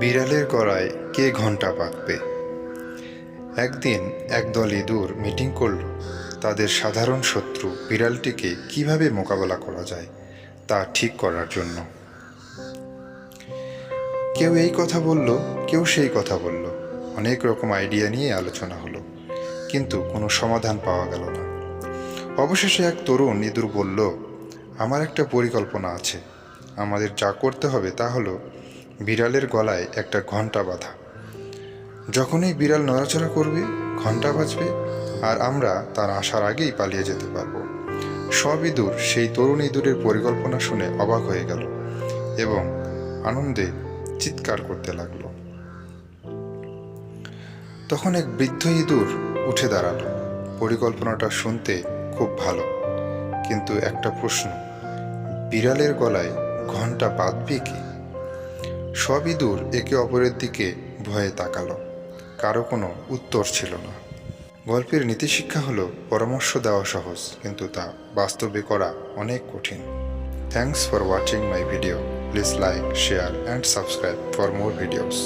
বিড়ালের গড়ায় কে ঘণ্টা পাকবে একদিন একদল ইঁদুর মিটিং করল, তাদের সাধারণ শত্রু বিড়ালটিকে কীভাবে মোকাবেলা করা যায় তা ঠিক করার জন্য। কেউ এই কথা বলল, কেউ সেই কথা বলল। অনেক রকম আইডিয়া নিয়ে আলোচনা হলো, কিন্তু কোনো সমাধান পাওয়া গেল না। অবশেষে এক তরুণ ইঁদুর বলল, আমার একটা পরিকল্পনা আছে। আমাদের যা করতে হবে তা হলো বিড়ালের গলায় একটা ঘণ্টা বাঁধা। যখনই বিড়াল নড়াচড়া করবে, ঘণ্টা বাজবে আর আমরা তার আসার আগেই পালিয়ে যেতে পারব। সব ইঁদুর সেই তরুণ ইঁদুরের পরিকল্পনা শুনে অবাক হয়ে গেল এবং আনন্দে চিৎকার করতে লাগল। তখন এক বৃদ্ধ ইঁদুর উঠে দাঁড়াল। পরিকল্পনাটা শুনতে খুব ভালো। কিন্তু একটা প্রশ্ন, বিড়ালের গলায় ঘণ্টা বাঁধবে কি? সব ইঁদুর একে অপরের দিকে ভয়ে তাকালো, কারও কোনো উত্তর ছিল না। গল্পের নীতিশিক্ষা হলো পরামর্শ দেওয়া সহজ, কিন্তু তা বাস্তবে করা অনেক কঠিন। Thanks for watching my video please like share and subscribe for more videos